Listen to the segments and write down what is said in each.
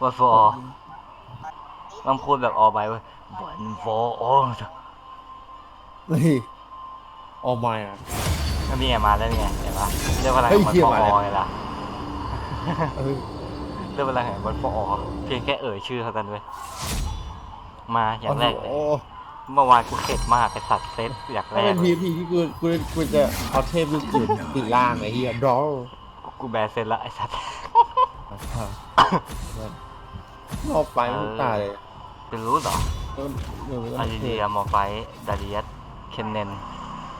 วันฟอร์มันพูดแบบออไปเว้ยวันฟอร์ออเฮ้ยออมาอะนี่ไงมาแล้วนี่ไงเห็นปะเรื่องพลังเฮ้แห่ยงวันเหี้ยฟอมาแล้วร์ไงล่ะเออเรื่องพลังแห่งวันฟอร์เพียงแค่เอ่ยชื่อเท่านั้นเว้ยมาอย่างแรกเลย โอ้เมื่อวานกูเข็ดมากไอสัตว์เซตอย่างแรถ้ากเป็นเลพียพีที่กูกูกูจะเอาเทพลูกจุดติดล่างไอ้เหี้ยดอลกูแบนเซตละไอสัตว์ รอบไปมันตายเลยเป็นรู้เหรอต้นเอออาริเดียมอร์ไฟท์ดาริยัสเคนเนน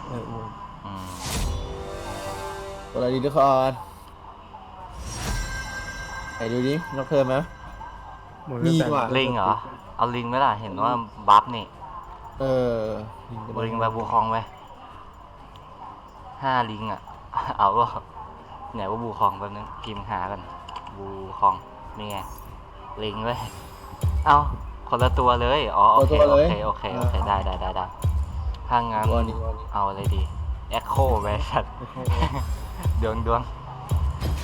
เออเอออืมสวัสดีทุกคนไหนดูดินกเธอไหมมีว่ะลิงเหรอ เอาลิงไหมล่ะ เห็นว่าบัฟนี่ เออ ลิงไปบูคองไหมห้าลิงอะ เอาว่าไหนว่าบูคองแป๊บนึงพิมพ์หากัน บูคองนี่ไงลิงเว้ยเอาคนละตัวเลยอ๋อโอเคโอเคโอเคโอเคได้ได้ได้ได้ถ้างั้นตัวนี้ตัวนี้เอาอะไรดีแอคโคไปสัตว์ดวงดวง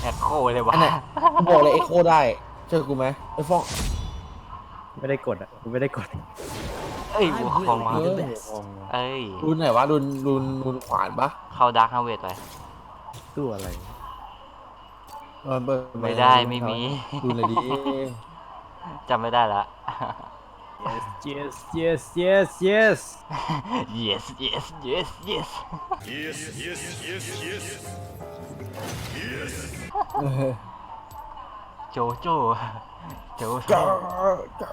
แอคโคเลยวะอันไหนกูบอกเลยเอ็กโคได้เจอกูไหมไอ้ฟ้องไม่ได้กดอะกูไม่ได้กดเอ้ยบูคองมาเออเอ้ยรุนไหนวะรุนรุนรุนขวานปะเข้าดาร์คฮาเวทไปตู้อะไร เออเปิดไม่ได้ไม่มีรุนเลยดิจำไม่ได้ละ yes yes yes yes yes yes yes yes Yes, yes, yes, yes. Yes. เออโจโจโจโจจ้าจ้า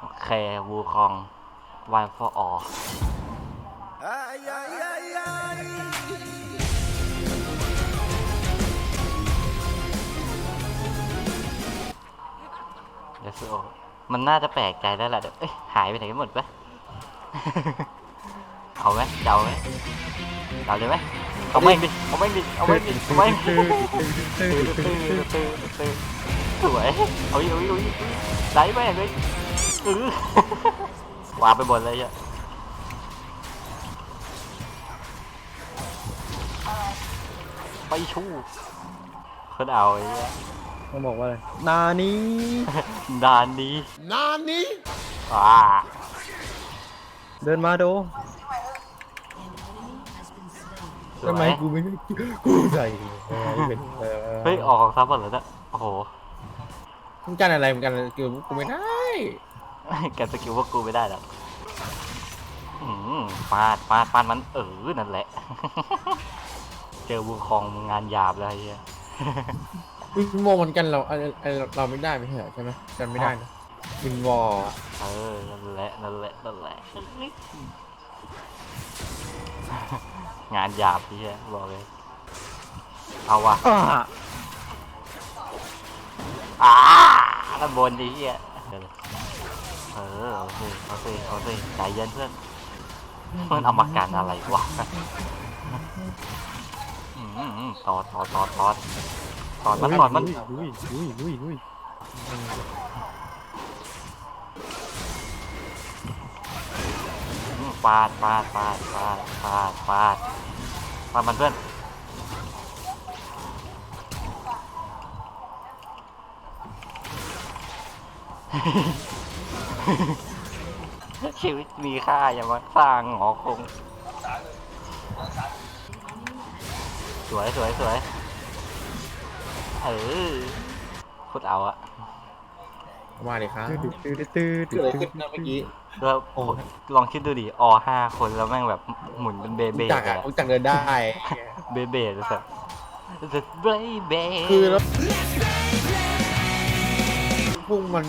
โอเควูคอง one for all Ay, ay, ay, ay. เดี๋ยวโมันน่าจะแปลกใจแล้วแหละเดี๋ยวเอ้ยหายไปไหนกันหมดปะเอาไหมจะเอาไหมเอาเลยไหมเอาไม่งดิเอาไม่งดิเอาไม่งดิเอาไม่ดิตื้อตื้อตื้อตื้อสวยเอาอีกเอาอีกเอาอีกไหลไปเลยอื้อวาไปหมดเลยอะไปชู้คนเอาไอ้เหี้ยเขาบอกว่าอะไรนานี้ ด่านนี้ Nani อ่าเดินมาโดสวยทำไมกูไม่กูใส่เออเป็นเออเฮ้ยออกของซับหมดแล้วเนี่ยโอ้โหมึงกันอะไรมึงกันอะไรกูกูไม่ได้แกสกิลพวกกูไม่ได้แล้วอืมปาดปาดปาดมันเออนั่นแหละ เจอบูคองงานหยาบเลยไอ้เฮีย วินวอลมันกันเราเออเออเราไม่ได้ไม่ใช่เหรอใช่ไหมกันไม่ได้นะวินวอลอะเออนั่นแหละนั่นแหละนั่นแหละ งานหยาบพี่เฮียบอกเลย เอาวะอ่าอ่าด้านบนดิเฮียเออเอาสิเอาสิเอาสิใจเย็นเพื่อนมันเอามาการอะไรวะอืมอืมตอดตอดตอดตอด ตอดมันตอดมันอุ้ยอุ้ยอุ้ยอุ้ยอืมฟาดฟาดฟาดฟาดฟาดฟาดฟาดมันเพื่อนชีวิตมีค่าอย่ามาสร้างหอคง สวยสวยสวย เออโคตรเอาอะมาดิครับ ตื้อตื้อตื้อเกิดอะไรตื้อขึ้นนะเมื่อกี้แล้วโอ้ลองคิดดูดิอห้าคนแล้วแม่งแบบหมุนเป็นเบมึเบ้งจักเลยอะอะมึงจักเดินได้ เบเบ้เลยสัสเบเบ้คือแล้วพุ่งมัน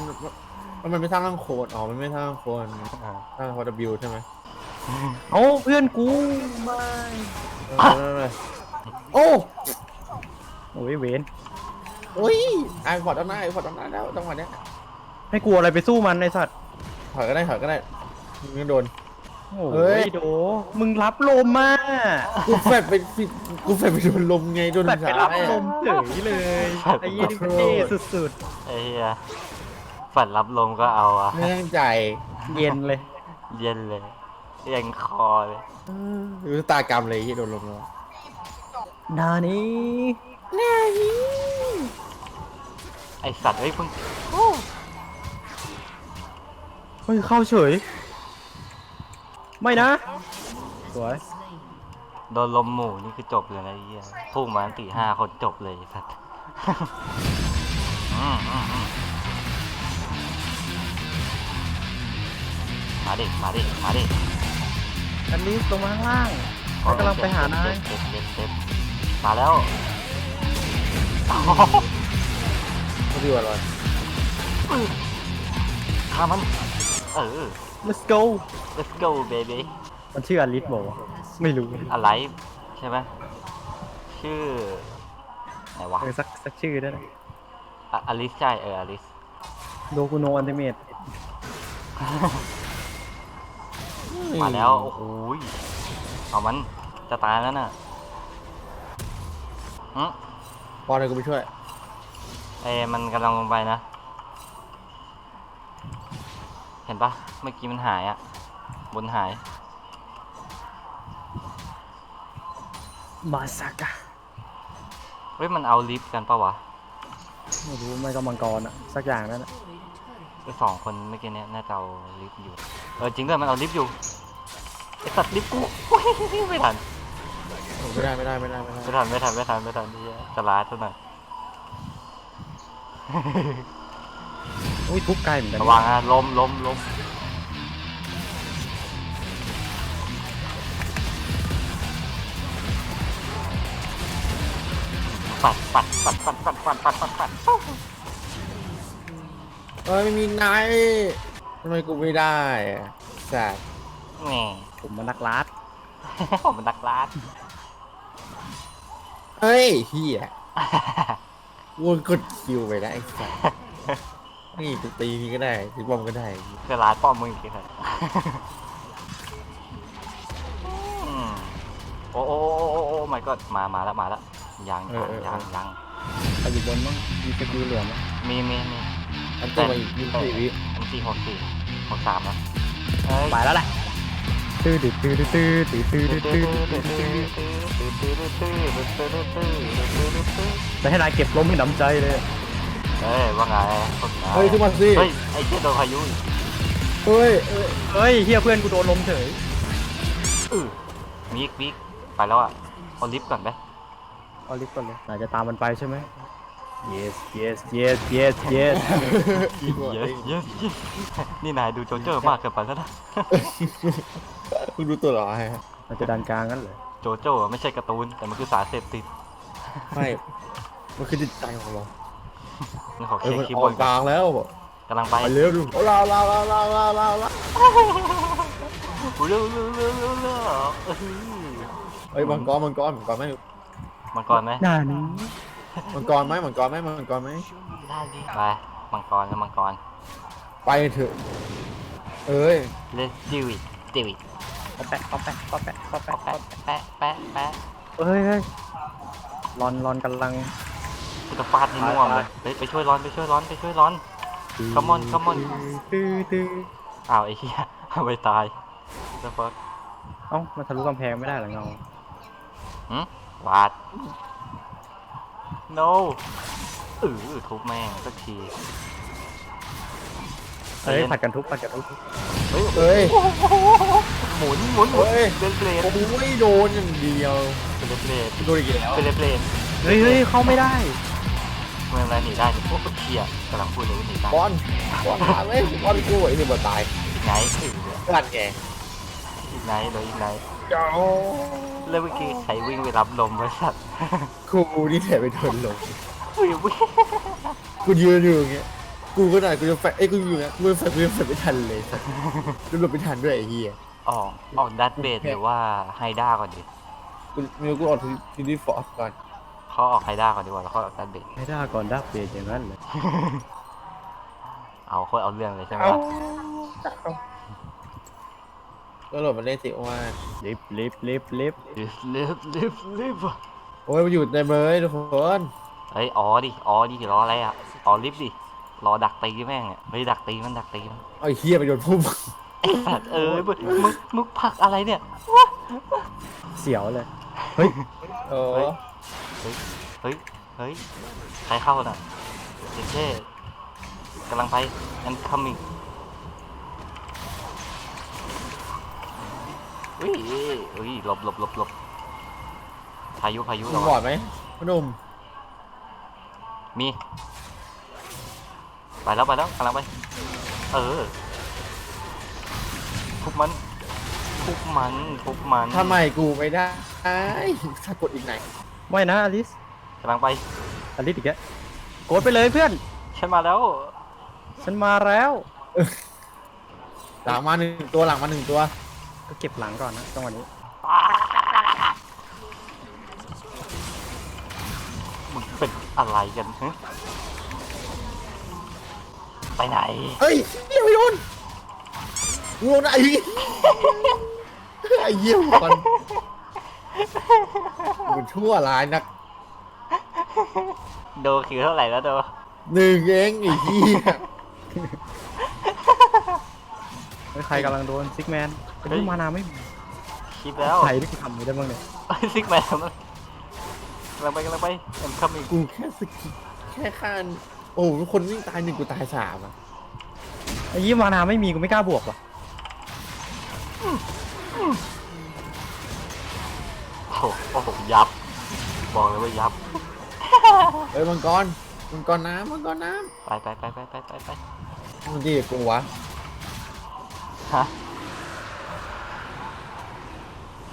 มันมันไม่สร้างร่างโคนอ๋อ มันไม่สร้างร่างโคนอ่าสร้างโคน W ใช่ไหมเอ้าเพื่อนกูไม่เออนั่นเลยโอ้โอ้ยเวน โอ้ยไอ้พอร์ตเอาหน้าไอ้พอร์ตเอาหน้าแล้วจังหวะเนี้ยให้กลัวอะไรไปสู้มันไอสัตว์ถอยก็ได้ถอยก็ได้มึงยังโดนโอ้เฮ้ย ยโด มึงรับลมมากูแฟดไปผิดกูแฟดไปโดนลมไงโดนแต่ไปสารับแม่ลมเฉยเลยไอ้ยี่นี่มันเท่สุดไอ้เหี้ยฝันรับลมก็เอาอะไม่ตั้งใจๆ เย็นเลย เย็นเลยเย็นคอเลยดูตากรรมเลยที่โดนลมแล้วนานี้นานี้ ไอสัตว์เอ้ยเพิ่งเฮ้ยเข้าเฉย ไม่นะ สวย โดนลมหมู่นี่คือจบเลยนะไอ้เหี้ยพุ่งมาตั้งตีห้าคนจบเลยไอ้สัตว์ อืมอืมอืมมาดิ มาดิ มาดิอันนี้ลงมาข้างล่าง เขากำลังไปหานาย เจ็บเจ็บเจ็บมาแล้ว เขาดีกว่าเลยฆ่ามันเออ let's go let's go baby มันชื่ออลิสบอกว่าวะไม่รู้ อะไรใช่ไหมชื่อไหนวะเออสักสักชื่อได้ไหมอะอลิสใช่เอออลิสโดกุโนอันเทเมตมาแล้วโอ้โหยเอามันจะตายแล้วน่ะอืมบอลเลยกูไปช่วย อ้ยมันกำลังลงไปนะ เห็นปะเมื่อกี้มันหายอะบนหาย มาซากะเฮ้ยมันเอาลิฟต์กันปะวะไม่รู้ไม่ก็มังกรอะสักอย่างนั่นอะไอสองคนเมื่อกี้เนี้ยน่าจะเอาลิฟต์อยู่ เออจริงด้วยมันเอาลิฟต์อยู่ไอสัตว์ลิฟต์กูโอ้ยไม่ทัน ไม่ได้ไม่ได้ไม่ได้ไม่ได้ ไม่ทันไม่ทันไม่ทันไม่ทันที่จะลาซะหน่อย อุ้ยทุบไกลเหมือนกันระวังนะล้มล้มล้มปัดปัดปัดปัดปัดปัดปัดปัดปัดเอ้ยไม่มีนายทำไมกูไม่ได้อะสัตว์แหม่ผมมานักลัดผมเป็นนักลาดเฮ้ยเฮีย วนกดคิวไปได้ไอ้สัตว์นี่กูตีนี่ก็ได้ตีบอมก็ได้เพื่อลาดป้อมมึงอีกทีครับอืมโอ้โอ้โอ้โอ้โอ้ my god มามาแล้วมาแล้วยังยังยังยังใครอยู่บนบ้างมีสกิลเหลืองไหมมีมีมีอันตัวมาอีกยี่สิบสี่วิอันสี่หกสี่หกสามแล้วเอ้ยไปแล้วแหละ ตื้อดื้อตื้อตื้อตื้อตื้อตื้อจะให้นายเก็บล้มให้หนำใจเลยเอ้ยว่าไงเฮ้ยขึ้นมาสิเฮ้ยไอ้เชี่ยโดนพายุเฮ้ยเฮ้ยเฮียเพื่อนกูโดนล้มเฉยมิกมิกไปแล้วอะเอาลิฟต์ก่อนไหมเอาลิฟต์ก่อนเลยอาจจะตามมันไปใช่ไหม yes yes yes yes yes อีกว่าเยอะเยอะนี่นายดูโจเจอร์มากเกินไปแล้วนะ คุณดูตัวเหรอไอ้ฮะมันจะดันกลางงั้นเหรอโจโจ้อะไม่ใช่การ์ตูน แต่มันคือสารเสพติดไม่มันคือจิตใจของเรานี่ขอเอ้เช็ยคมันคลิปอบอกนกลางแล้วบอกกำลังไปไปเร็วดูโอ้ลาวลาวลาวลาวลาวลาวลาวเร็วเร็วเร็วเร็วเร็วเออเฮ้ยมังกรมังกรมังกรไหมมังกรไหมหน้านี้ มังกรไหมมังกรไหมมังกรไหมได้ดิไปมังกรแล้วมังกรไปเถอะ เอ้ย Let's do it do it ป๊อปแปะป๊อปแปะป๊อปแปะป๊อปแปะแปะแปะแปะแปะเฮ้ยเฮ้ยรอนรอนกำลัง กูจะฟาดให้น่วมเลยเฮ้ยไปช่วยร้อนไปช่วยร้อนไปช่วยร้อน Come on, come on ตื้อตื้ออ้าวไอ้เหี้ยเอาไปตายแล้วฟักเอ้ามันทะลุกำแพงไม่ได้เหรอเงาหืมวาด no เออทุบแม่งสักทีเฮ้ยผัดกันทุบผัดกันทุบเฮ้ยเอ้ย หมุนหมุนหมุนเฮ้ย เป็นเปลนโอ้ยโดนอย่างเดียวเป็นเปลนโดนอีกแล้วเป็นเปลนเฮ้ยเฮ้ยเข้าไม่ได้เมื่อไรหนีได้เนี่ยโอ้โหเชียกำลังพูดเลยว่าหนีได้บอลบอลมาเลยบอลกูไอ้นี่มาตายอีกไหนเออกันแกอีกไหนเหลยอีกไหนเจ้า แล้วเมื่อกี้ใครวิ่งไปรับลมไว้สัตว์กูนี่แถไปโดนลงวิ่งวิ่งกูยืนอยู่อย่างเงี้ยกูก็ได้กูจะแฟะไอ้ยกูอยู่อย่างเงี้ยกูจะแฟะกูจะแฟะไม่ทันเลยสัสกูหลบไม่ทันด้วยไอ้เหี้ยออกออกดัตเบดหรือว่าไฮด้าก่อนดิกูมีกูออกทีนี้ฟอร์สก่อนเขาออกไฮด้าก่อนดีกว่าแล้วเขาออกดัตเบดไม่ได้ก่อนดับเบจอย่างนั้นเลยเอาโคตรเอาเรื่องเลยใช่ไหมเอ้าล่ะ ก็หลบมาเล่นสิว่าลิฟต์ลิฟต์ลิฟต์ลิฟต์ลิฟลิฟลิฟลิฟโอ้ยมันอยู่ในเมยทุกคนเฮ้ยอ๋อดิอ๋อดิรออะไรอะอ๋อลิฟดิรอดักตีแม่งเนี่ยไม่ดักตีมันดักตีมันไอ้เหี้ยไปโดนพุ่มไอ้สัตว์เอ้ยมึงมึงมึงผลักอะไรเนี่ยเสียวเลยเฮ้ยเออเฮ้ยเฮ้ยใครเข้าน่ะเจ๊เจ๊กำลังไป and coming อุ้ยอุ้ยหลบหลบหลบหลบพายุพายุมึเรางบอดไหมพอหนุ่มมี ไปแล้วไปแล้วกำลังไป เออทุบมันทุบมันทุบมันทำไมกูไม่ได้ถ้ากดอีกไหนไม่นะอลิสกำลังไปอลิสอีกแล้วกดไปเลยเพื่อน ฉันมาแล้ว ฉันมาแล้ว หลังมาหนึ่งตัวหลังมาหนึ่งตัว ก็เก็บหลังก่อนนะจังหวะนี้มึงเป็นอะไรกันฮะไปไหน เฮ้ยเยี่ยไม่โดนงงนะไอ้เหี้ยไอ้เยี่ยมก่อนมันชั่วร้ายนักโดคือเท่าไหร่แล้วโดหนึ่งเองไอ้เหี้ยเฮ้ยใครกำลังโดนซิกแมนเป็นเฮ้ยมานาไม่มีคิดแล้วใครที่กูทำไม่ได้บ้างเนี่ยซิกแมนมันกำลังไปกำลังไปเอ็มคัมมิ่งกูแค่สกิแค่ข้านโอ้โหคนวิ่งตายหนึ่งกูตายสามอะไอ้ยี่มานาไม่มีกูไม่กล้าบวกว่ะโอ้โหโอ้โหยับ บอกเลยว่ายับเอ้ยมังกรมังกรน้ำมังกรน้ไปไปไปไปไปไปไปำมันดีกับกูวะ ฮะ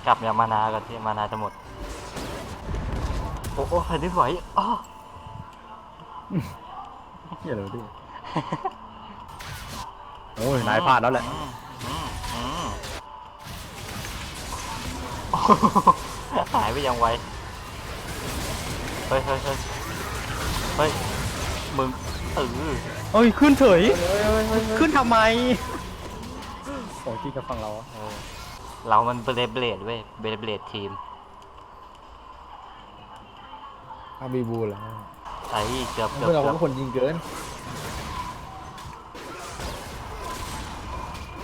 กลับเนี่ยมานากันที่มานาจะหมด โอ้โหแผ่นดินไหวอ้ออย่าเลยดิโอ้ยนายพลาดแล้วแหละอืมอืมอืมหายไปยังไว เฮ้ยเฮ้ยเฮ้ยเฮ้ยมึงเออเอ้ยขึ้นเฉย ขึ้นทำไม โอ้ยที่กับฝั่งเราอะเออเรามันเบลเบลดเว้ยเบลเบลดทีมอาบีบูแล้วไอ้เกือบเกือบเพื่อนเราเกือบก็คนยิงเกิน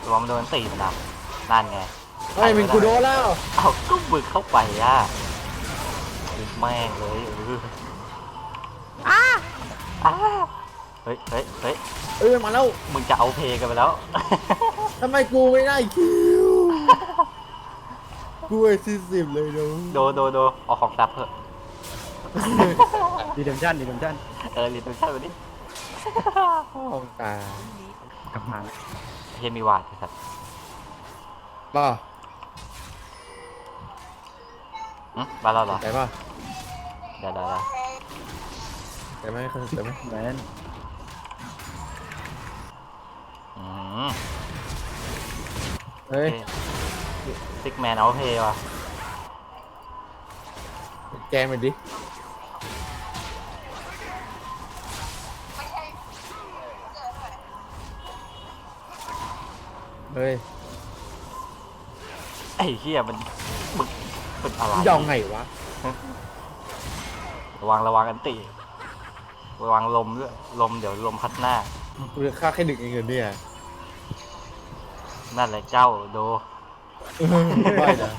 ตัวมันโดนตีมันดับนั่นไงเฮ้ยมันกูโดนแล้วเอ้าก็บึกเข้าไปอะบึกแม่งเลยเอออ้าอ้าเฮ้ยเฮ้ยเฮ้ยเอ้ยมันมาแล้วมึงจะเอาเพลงกันไปแล้ว ทำไมกูไม่ได้คิวกูไอ้สี่สิบเลยน้องโดโดโดเอาของซับเถอะดีเดมชั่นดีเดมชั่นเออรีบดูใช่ไหมนี่ห้องตากลับมานะเฮียมีวาดไอ้สัตว์ป่ะอืมมาแล้วเหรอใจป่ะเดี๋ยวเดี๋ยวเดี๋ยวใจไหมใจไหมแมน เฮ้ยซิกแมนเอาเพลว่ะแกมไปดิเฮ้ยไอ้เฮียมันมึงเป็นอะไรยองไงวะระวังระวังอันติระวังลมด้วยลมเดี๋ยวลมพัดหน้ากูจะฆ่าแค่ดึกเองเหรอเนี่ย นั่นแหละเจ้าโด ไม่นะ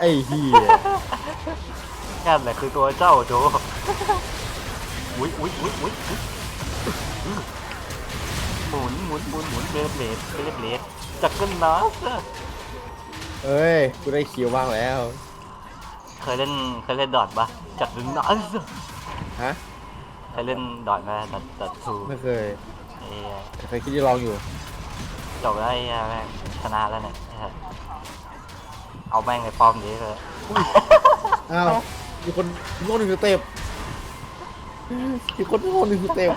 ไอ้เหี้ยนั่นแหละคือตัวเจ้าโด อุ้ยอุ้ยอุ้ยอุ้ยอุ๊ยหมุนหมุนหมุนหมุนเบลเบลดเบลเบลดจักรนัสเอ้ย กูได้คิวบ้างแล้ว เคยเล่นเคยเล่นดอทปะจักรนัสฮะ เคยเล่นดอทไหมดอทดอททูไม่เคย เอ้ยแต่เคยคิดจะลองอยู่ จบแล้วไอ้เหี้ยแม่งชนะแล้วเนี่ยไอ้สัสเอาแม่งในป้อมนี้เลย อ้าวมีคนมีคนหนึ่งสเต็ปมีคนมีคนหนึ่งสเต็ป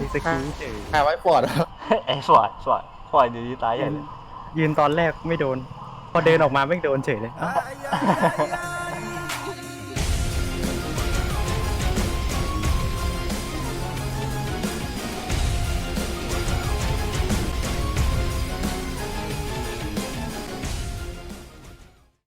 มีสกิลเฉยหาไว้ปอดอะไอ้สวดสวดคอยดีๆตายใหญ่เลยยืนตอนแรกไม่โดน พอเดินออกมาไม่โดนเฉยเลย Ay, ay, ay, ay.